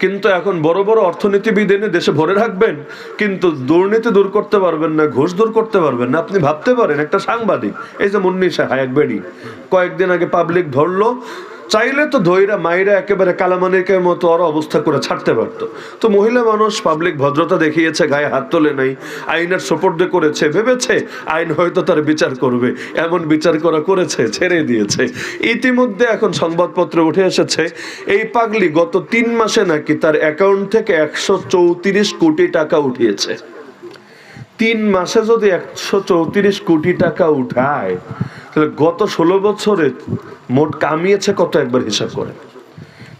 কিন্তু এখন বড় বড় অর্থনীতিবিদ এনে দেশে ভরে রাখবেন, কিন্তু দুর্নীতি দূর করতে পারবেন না, ঘুষ দূর করতে পারবেন না। আপনি ভাবতে পারেন, একটা সাংবাদিক, এই যে মুন্নি সাহা বেড়ি, কয়েকদিন আগে পাবলিক ধরলো চাইলে তো ধৈরা মাইরা একেবারে কালামানিকের মতো ওর অবস্থা করে ছাড়তে পারতো। তো মহিলা মানুষ পাবলিক ভদ্রতা দেখিয়েছে, গায়ে হাত তোলে নাই, আইনের সোপর্দে করেছে, ভেবেছে আইন হয়তো তার বিচার করবে, এমন বিচার করা করেছে, ছেড়ে দিয়েছে। ইতিমধ্যে এখন সংবাদপত্র উঠে এসেছে, এই পাগলি গত তিন মাসে নাকি তার অ্যাকাউন্ট থেকে একশো চৌত্রিশ কোটি টাকা উঠিয়েছে। তিন মাসে যদি একশো চৌত্রিশ কোটি টাকা উঠায় তাহলে গত ষোলো বছরে মোট কামিয়েছে কত একবার হিসাব করে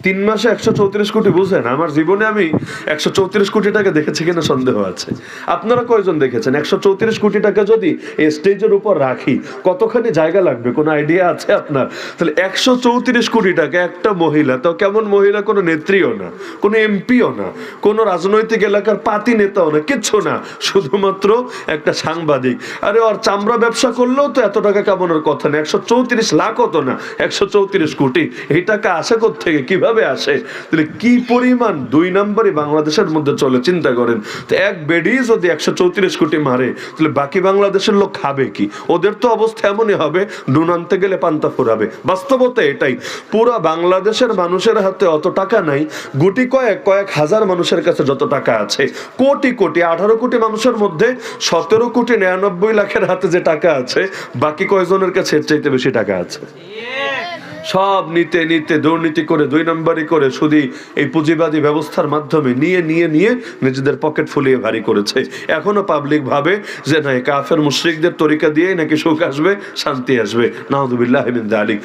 তিন মাসে একশো চৌত্রিশ কোটি বুঝেন, আমার জীবনে আমি একশো চৌত্রিশ কোটি টাকা দেখেছি কিনা সন্দেহ আছে। আপনারা কয়জন দেখেছেন? একশো চৌত্রিশ কোটি টাকা যদি স্টেজের উপর রাখি, কতখানি জায়গা লাগবে? কোনো আইডিয়া আছে আপনার? তাহলে একশো চৌত্রিশ কোটি টাকা একটা মহিলা, তো কেমন মহিলা? কোনো নেত্রীও না, কোনো এমপিও না, কোনো রাজনৈতিক এলাকার পাতি নেতাও না, কিচ্ছু না, শুধুমাত্র একটা সাংবাদিক। আরে ওর চামড়া ব্যবসা করলেও তো এত টাকা কামানোর কথা না, একশো চৌত্রিশ লাখ হতো না, একশো চৌত্রিশ কোটি, এই টাকা আসে থেকে কীভাবে আসে? তাহলে কি পরিমাণ দুই নম্বরই বাংলাদেশের মধ্যে চলে? চিন্তা করেন। তো এক বেডি যদি একশো চৌত্রিশ কোটি মারে, তাহলে বাকি বাংলাদেশের লোক খাবে কি? ওদের তো অবস্থা এমনই হবে নুন আনতে গেলে পান্তা ফুরাবে। বাস্তবতা এটাই। পুরো বাংলাদেশের মানুষের হাতে অত টাকা নাই, গুটি কয়েক কয়েক হাজার মানুষের কাছে যত টাকা আছে, কোটি কোটি, আঠারো কোটি মানুষের মধ্যে সতেরো কোটি নিরানব্বই লাখের হাতে যে টাকা আছে, বাকি কয়জনের কাছে এর চাইতে বেশি টাকা আছে? সব নিতে নিতে, দুর্নীতি করে, দুই নম্বরই করে শুধু এই পুঁজিবাদী ব্যবস্থার মাধ্যমে নিয়ে নিয়ে নিয়ে নিজেদের পকেট ফুলিয়ে ভারী করেছে। এখনও পাবলিক ভাবে যে না কাফের মুশ্রিকদের তরিকা দিয়ে নাকি সুখ আসবে, শান্তি আসবে। নাহদুবিল্লাহ আলিক